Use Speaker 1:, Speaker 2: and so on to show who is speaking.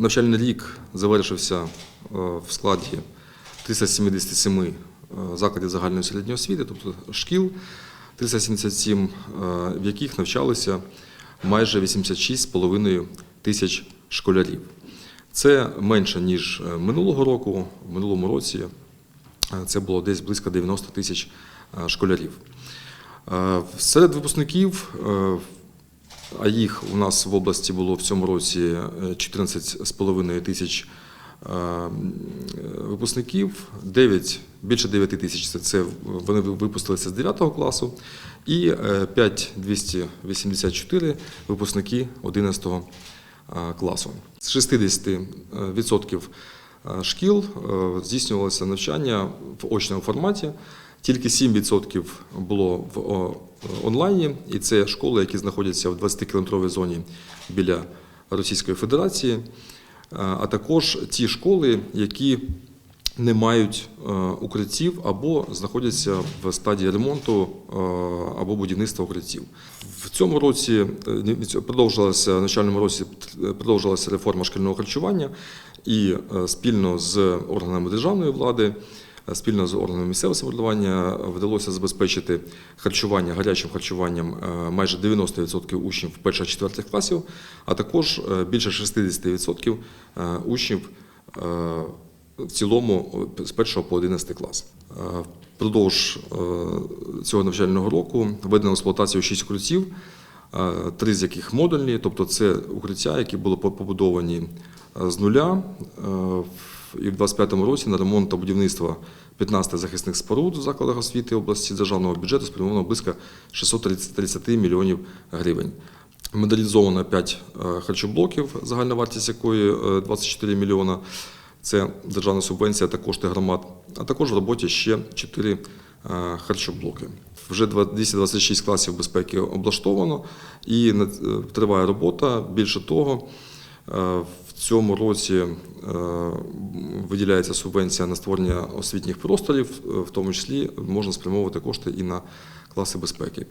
Speaker 1: Навчальний рік завершився е, в складі 377 е, закладів загальної середньої освіти, тобто шкіл, 377, е, в яких навчалися майже 86,5 тисяч школярів. Це менше, ніж минулого року. В минулому році це було десь близько 90 тисяч школярів. Серед випускників, а їх у нас в області було в цьому році е, 14,5 тисяч е, випускників, 9, більше 9 тисяч це, вони випустилися з 9 класу, і е, 5,284 випускники 11 е, класу. З 60% е, шкіл е, здійснювалося навчання в очному форматі. Тільки 7% було в онлайні, і це школи, які знаходяться в 20-кілометровій зоні біля Російської Федерації, е, а також ті школи, які не мають е, укриттів або знаходяться в стадії ремонту е, або будівництва укриттів. В цьому році продовжилася в навчальному році продовжилася реформа шкільного харчування, і спільно з органами державної влади. Е, Спільно з органами місцевого самоврядування вдалося забезпечити харчування гарячим харчуванням е, майже 90% учнів перших-четвертих класів, а також е, більше 60% е, учнів е, в цілому е, з 1 по 11 клас. Е, Впродовж е, цього навчального року введено в експлуатацію 6 укриттів, е, три з яких модульні, тобто це укриття, які були побудовані е, з нуля. Е, І в 2025 році на ремонт та будівництво 15 захисних споруд в закладах освіти області державного бюджету спрямовано близько 630 мільйонів гривень. Модернізовано 5 е, харчоблоків, загальна вартість якої е, 24 мільйона. Це державна субвенція та кошти громад, а також в роботі ще 4 е, харчоблоки. Вже два- 226 класів безпеки облаштовано і е, триває робота. Більше того, е, в цьому році е, виділяється субвенція на створення освітніх просторів, е, в тому числі можна спрямовувати кошти і на класи безпеки.